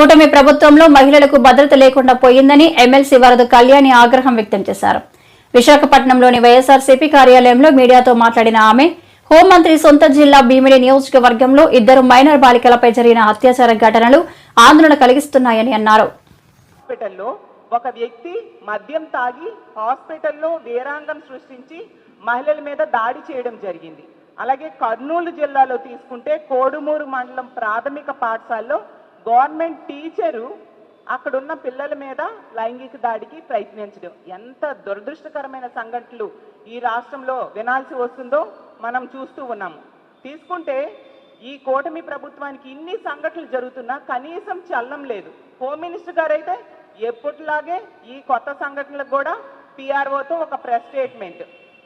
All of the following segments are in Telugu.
కూటమి ప్రభుత్వంలో మహిళలకు భద్రత లేకుండా పోయిందని ఎమ్మెల్సీ వరద కళ్యాణి ఆగ్రహం వ్యక్తం చేశారు. విశాఖపట్నంలోని వైఎస్ఆర్సీపీ కార్యాలయంలో మీడియాతో మాట్లాడిన ఆమె హోంమంత్రి సొంత జిల్లా భీమిడి నియోజకవర్గంలో ఇద్దరు మైనర్ బాలికలపై జరిగిన అత్యాచార ఘటనలు ఆందోళన కలిగిస్తున్నాయని అన్నారు. హాస్పిటల్లో ఒక వ్యక్తి మద్యం తాగి హాస్పిటల్లో వేరాంగం సృష్టించి మహిళల మీద దాడి చేయడం జరిగింది. అలాగే కర్నూలు జిల్లాలో తీసుకుంటే కోడుమూరు మండలం ప్రాథమిక పాఠశాలలో గవర్నమెంట్ టీచరు అక్కడున్న పిల్లల మీద లైంగిక దాడికి ప్రయత్నించడం. ఎంత దురదృష్టకరమైన సంఘటనలు ఈ రాష్ట్రంలో వినాల్సి వస్తుందో మనం చూస్తూ ఉన్నాము. తీసుకుంటే ఈ కూటమి ప్రభుత్వానికి ఇన్ని సంఘటనలు జరుగుతున్నా కనీసం చల్లం లేదు. హోమ్ మినిస్టర్ గారు అయితే ఎప్పటిలాగే ఈ కొత్త సంఘటనలకు కూడా పిఆర్ఓతో ఒక ప్రెస్ స్టేట్మెంట్.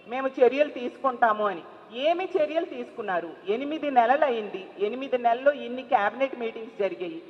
మేము చర్యలు తీసుకుంటాము అని. ఏమి చర్యలు తీసుకున్నారు? ఎనిమిది నెలలు అయింది ఎనిమిది నెలల్లో ఇన్ని క్యాబినెట్ మీటింగ్స్ జరిగాయి.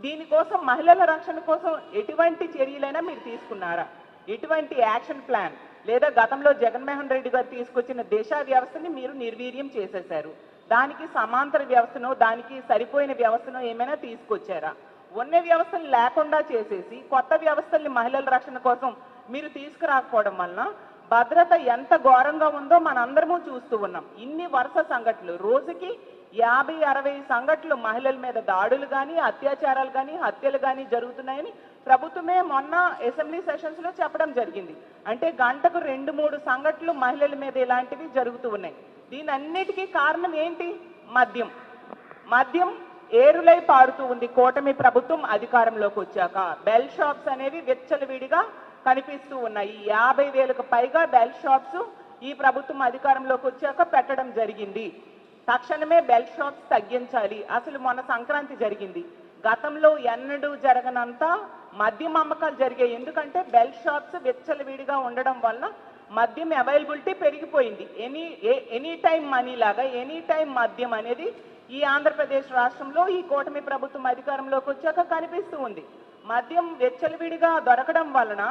దీనికోసం మహిళల రక్షణ కోసం ఎటువంటి చర్యలైనా మీరు తీసుకున్నారా? ఎటువంటి యాక్షన్ ప్లాన్? లేదా గతంలో జగన్మోహన్ రెడ్డి గారు తీసుకొచ్చిన దేశా వ్యవస్థని మీరు నిర్వీర్యం చేసేశారు. దానికి సమాంతర వ్యవస్థనో దానికి సరిపోయిన వ్యవస్థనో ఏమైనా తీసుకొచ్చారా? ఉన్న వ్యవస్థలు లేకుండా చేసేసి కొత్త వ్యవస్థల్ని మహిళల రక్షణ కోసం మీరు తీసుకురాకపోవడం వలన భద్రత ఎంత ఘోరంగా ఉందో మనందరము చూస్తూ ఉన్నాం. ఇన్ని వరుస సంఘటనలు. రోజుకి యాభై అరవై సంఘటనలు మహిళల మీద దాడులు కానీ అత్యాచారాలు కానీ హత్యలు కానీ జరుగుతున్నాయని ప్రభుత్వమే మొన్న అసెంబ్లీ సెషన్స్లో చెప్పడం జరిగింది. అంటే గంటకు రెండు మూడు సంఘటనలు మహిళల మీద ఇలాంటివి జరుగుతూ ఉన్నాయి. దీని అన్నిటికీ కారణం ఏంటి? మద్యం. మద్యం ఏరులై పారుతూ ఉంది. కూటమి ప్రభుత్వం అధికారంలోకి వచ్చాక బెల్ షాప్స్ అనేవి విచ్చలవిడిగా కనిపిస్తూ ఉన్నాయి. యాభై వేలకు పైగా బెల్ షాప్స్ ఈ ప్రభుత్వం అధికారంలోకి వచ్చాక పెట్టడం జరిగింది. తక్షణమే బెల్ షాప్స్ తగ్గించాలి. అసలు మొన్న సంక్రాంతి జరిగింది. గతంలో ఎన్నడూ జరగనంత మద్యం అమ్మకాలు జరిగాయి. ఎందుకంటే బెల్ షాప్స్ విచ్చలవిడిగా ఉండడం వల్ల మద్యం అవైలబిలిటీ పెరిగిపోయింది. ఎనీ ఎనీ టైం మనీ లాగా ఎనీ టైం మద్యం అనేది ఈ ఆంధ్రప్రదేశ్ రాష్ట్రంలో ఈ కూటమి ప్రభుత్వం అధికారంలోకి వచ్చాక కనిపిస్తూ ఉంది. మద్యం వెచ్చలవిడిగా దొరకడం వలన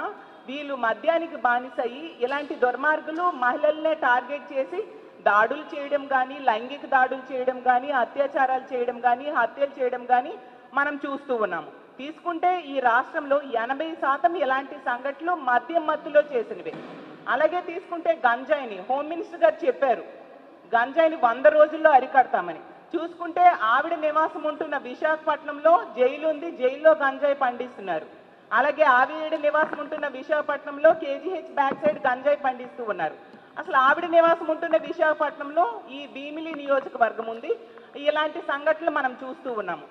వీళ్ళు మద్యానికి బానిసయ్యి ఇలాంటి దుర్మార్గులు మహిళల్నే టార్గెట్ చేసి దాడులు చేయడం కానీ లైంగిక దాడులు చేయడం కానీ అత్యాచారాలు చేయడం కానీ హత్యలు చేయడం కానీ మనం చూస్తూ ఉన్నాము. తీసుకుంటే ఈ రాష్ట్రంలో ఎనభై శాతం ఇలాంటి సంఘటనలు మద్యం మత్తులో చేసినవి. అలాగే తీసుకుంటే గంజాయిని హోమ్ మినిస్టర్ గారు చెప్పారు. గంజాయిని వంద రోజుల్లో అరికడతామని. చూసుకుంటే ఆవిడ నివాసం ఉంటున్న విశాఖపట్నంలో జైలు ఉంది జైల్లో గంజాయి పండిస్తున్నారు. అలాగే ఆవిడ నివాసం ఉంటున్న విశాఖపట్నంలో కేజీహెచ్ బ్యాక్ సైడ్ గంజాయి పండిస్తూ ఉన్నారు. అసలు ఆవిడ నివాసం ఉంటున్న విశాఖపట్నంలో ఈ భీమిలి నియోజకవర్గం ఉంది. ఇలాంటి సంఘటనలు మనం చూస్తూ ఉన్నాము.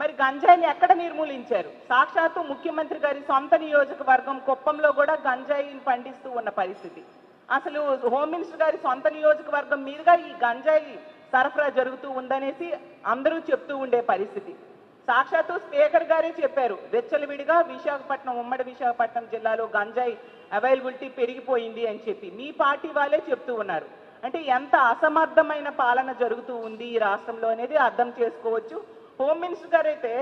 మరి గంజాయిని ఎక్కడ నిర్మూలించారు? సాక్షాత్తు ముఖ్యమంత్రి గారి సొంత నియోజకవర్గం కుప్పంలో కూడా గంజాయిని పండిస్తూ ఉన్న పరిస్థితి. అసలు హోమ్ మినిస్టర్ గారి సొంత నియోజకవర్గం మీదుగా ఈ గంజాయి సరఫరా జరుగుతూ ఉందనేసి అందరూ చెప్తూ ఉండే పరిస్థితి. సాక్షాత్తు స్పీకర్ గారే చెప్పారు వెచ్చలవిడిగా విశాఖపట్నం ఉమ్మడి విశాఖపట్నం జిల్లాలో గంజాయి అవైలబిలిటీ పెరిగిపోయింది అని చెప్పి మీ పార్టీ వాళ్ళే చెప్తూ ఉన్నారు. అంటే ఎంత అసమర్థమైన పాలన జరుగుతూ ఉంది ఈ రాష్ట్రంలో అనేది అర్థం చేసుకోవచ్చు. హోమ్ మినిస్టర్ గారు అయితే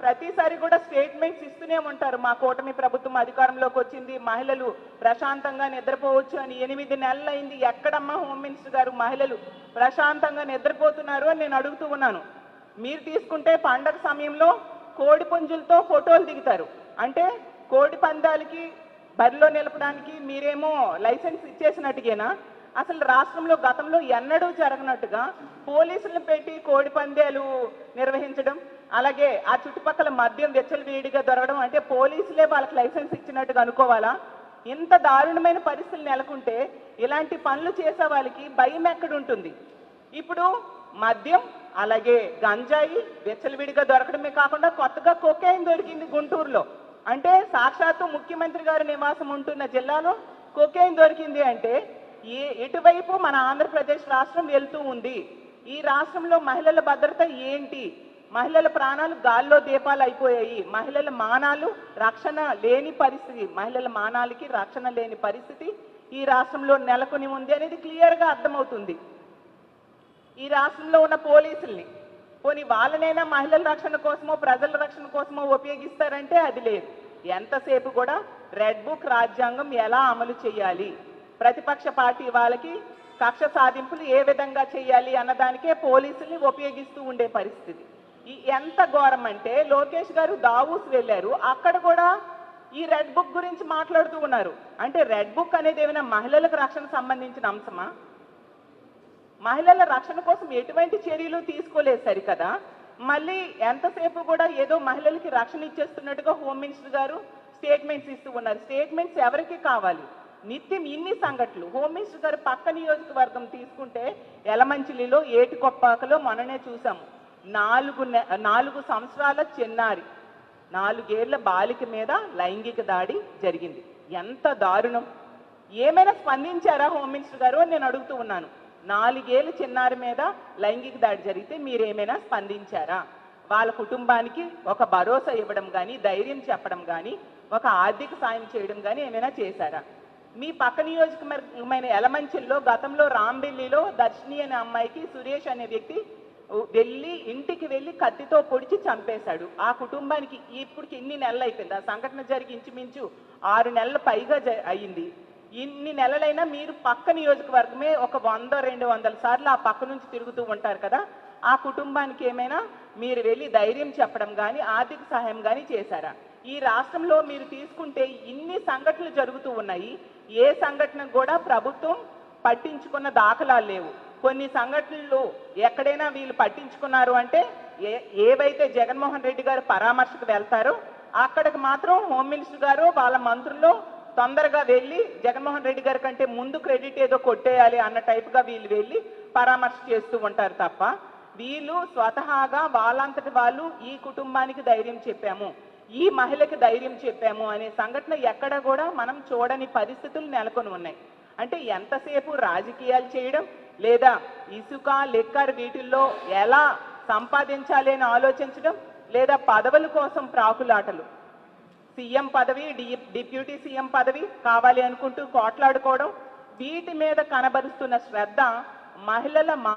ప్రతిసారి కూడా స్టేట్మెంట్స్ ఇస్తూనే ఉంటారు. మా కూటమి ప్రభుత్వం అధికారంలోకి వచ్చింది మహిళలు ప్రశాంతంగా నిద్రపోవచ్చు అని. ఎనిమిది నెలలు అయింది ఎక్కడమ్మా హోమ్ మినిస్టర్ గారు? మహిళలు ప్రశాంతంగా నిద్రపోతున్నారు అని నేను అడుగుతూ ఉన్నాను. మీరు తీసుకుంటే పండగ సమయంలో కోడి పుంజులతో ఫోటోలు దిగుతారు. అంటే కోడి పందాలకి బరిలో నిలపడానికి మీరేమో లైసెన్స్ ఇచ్చేసినట్టుగేనా? అసలు రాష్ట్రంలో గతంలో ఎన్నడూ జరగనట్టుగా పోలీసులను పెట్టి కోడి పందేలు నిర్వహించడం అలాగే ఆ చుట్టుపక్కల మద్యం వెచ్చలవేడిగా దొరకడం అంటే పోలీసులే వాళ్ళకి లైసెన్స్ ఇచ్చినట్టుగా అనుకోవాలా? ఇంత దారుణమైన పరిస్థితులు నెలకొంటే ఇలాంటి పనులు చేసే వాళ్ళకి భయం ఎక్కడుంటుంది? ఇప్పుడు మద్యం అలాగే గంజాయి వెచ్చలవిడిగా దొరకడమే కాకుండా కొత్తగా కొకేయిన్ దొరికింది గుంటూరులో. అంటే సాక్షాత్తు ముఖ్యమంత్రి గారి నివాసం ఉంటున్న జిల్లాలో కొకేయిన్ దొరికింది అంటే ఏ ఎటువైపు మన ఆంధ్రప్రదేశ్ రాష్ట్రం వెళ్తూ ఉంది. ఈ రాష్ట్రంలో మహిళల భద్రత ఏంటి? మహిళల ప్రాణాలు గాల్లో దీపాలు అయిపోయాయి. మహిళల మానాలు రక్షణ లేని పరిస్థితి. మహిళల మానాలకి రక్షణ లేని పరిస్థితి ఈ రాష్ట్రంలో నెలకొని ఉంది అనేది క్లియర్గా అర్థమవుతుంది. ఈ రాష్ట్రంలో ఉన్న పోలీసుల్ని పోనీ వాళ్ళనైనా మహిళల రక్షణ కోసమో ప్రజల రక్షణ కోసమో ఉపయోగిస్తారంటే అది లేదు. ఎంతసేపు కూడా రెడ్ బుక్ రాజ్యాంగం ఎలా అమలు చేయాలి? ప్రతిపక్ష పార్టీ వాళ్ళకి కక్ష సాధింపులు ఏ విధంగా చేయాలి అన్నదానికే పోలీసుల్ని ఉపయోగిస్తూ ఉండే పరిస్థితి. ఈ ఎంత ఘోరం అంటే లోకేష్ గారు దావూస్ వెళ్ళారు. అక్కడ కూడా ఈ రెడ్ బుక్ గురించి మాట్లాడుతూ ఉన్నారు. అంటే రెడ్ బుక్ అనేది ఏమైనా మహిళలకు రక్షణ సంబంధించిన అంశమా? మహిళల రక్షణ కోసం ఎటువంటి చర్యలు తీసుకోలేదు సరికదా? మళ్ళీ ఎంతసేపు కూడా ఏదో మహిళలకి రక్షణ ఇచ్చేస్తున్నట్టుగా హోమ్ మినిస్టర్ గారు స్టేట్మెంట్స్ ఇస్తూ ఉన్నారు. స్టేట్మెంట్స్ ఎవరికి కావాలి? నిత్యం ఇన్ని సంఘటనలు. హోమ్ మినిస్టర్ గారు పక్క నియోజకవర్గం తీసుకుంటే ఎలమంచిలిలో ఏటికొప్పాకలో మొన్ననే చూసాము నాలుగు నె- నాలుగు సంవత్సరాల చిన్నారి. నాలుగేళ్ళ బాలిక మీద లైంగిక దాడి జరిగింది. ఎంత దారుణం. ఏమైనా స్పందించారా హోమ్ మినిస్టర్ గారు అని నేను అడుగుతూ ఉన్నాను. నాలుగేళ్ళ చిన్నారి మీద లైంగిక దాడి జరిగితే మీరేమైనా స్పందించారా? వాళ్ళ కుటుంబానికి ఒక భరోసా ఇవ్వడం కానీ ధైర్యం చెప్పడం కానీ ఒక ఆర్థిక సాయం చేయడం కానీ ఏమైనా చేశారా? మీ పక్క నియోజకవర్గమైన ఎలమంచిల్లో గతంలో రాంబెల్లిలో దర్శిని అనే అమ్మాయికి సురేష్ అనే వ్యక్తి వెళ్ళి ఇంటికి వెళ్ళి కత్తితో పొడిచి చంపేశాడు. ఆ కుటుంబానికి ఇప్పటికి ఇన్ని నెలలు అయిపోయింది ఆ సంఘటన జరిగి ఇంచుమించు ఆరు నెలల పైగా జ- అయ్యింది. ఇన్ని నెలలైనా మీరు పక్క నియోజకవర్గమే ఒక వంద రెండు వందల సార్లు ఆ పక్క నుంచి తిరుగుతూ ఉంటారు కదా. ఆ కుటుంబానికి ఏమైనా మీరు వెళ్ళి ధైర్యం చెప్పడం కానీ ఆర్థిక సహాయం కానీ చేశారా? ఈ రాష్ట్రంలో మీరు తీసుకుంటే ఇన్ని సంఘటనలు జరుగుతూ ఉన్నాయి. ఏ సంఘటన కూడా ప్రభుత్వం పట్టించుకున్న దాఖలాలు లేవు. కొన్ని సంఘటనలు ఎక్కడైనా వీళ్ళు పట్టించుకున్నారు అంటే ఏ ఏవైతే జగన్మోహన్ రెడ్డి గారు పరామర్శకు వెళ్తారో అక్కడికి మాత్రం హోమ్ మినిస్టర్ గారు వాళ్ళ మంత్రులు తొందరగా వెళ్ళి జగన్మోహన్ రెడ్డి గారి కంటే ముందు క్రెడిట్ ఏదో కొట్టేయాలి అన్న టైప్గా వీళ్ళు వెళ్ళి పరామర్శ చేస్తూ ఉంటారు తప్ప వీళ్ళు స్వతహాగా వాళ్ళంతటి వాళ్ళు ఈ కుటుంబానికి ధైర్యం చెప్పాము. ఈ మహిళకి ధైర్యం చెప్పాము అనే సంఘటన ఎక్కడ కూడా మనం చూడని పరిస్థితులు నెలకొని ఉన్నాయి. అంటే ఎంతసేపు రాజకీయాలు చేయడం లేదా ఇసుక లిక్కర్ వీటిల్లో ఎలా సంపాదించాలి అని ఆలోచించడం లేదా పదవుల కోసం ప్రాకులాటలు. సీఎం పదవి డి- డిప్యూటీ సీఎం పదవి కావాలి అనుకుంటూ కోట్లాడుకోవడం వీటి మీద కనబరుస్తున్న శ్రద్ధ మహిళల మా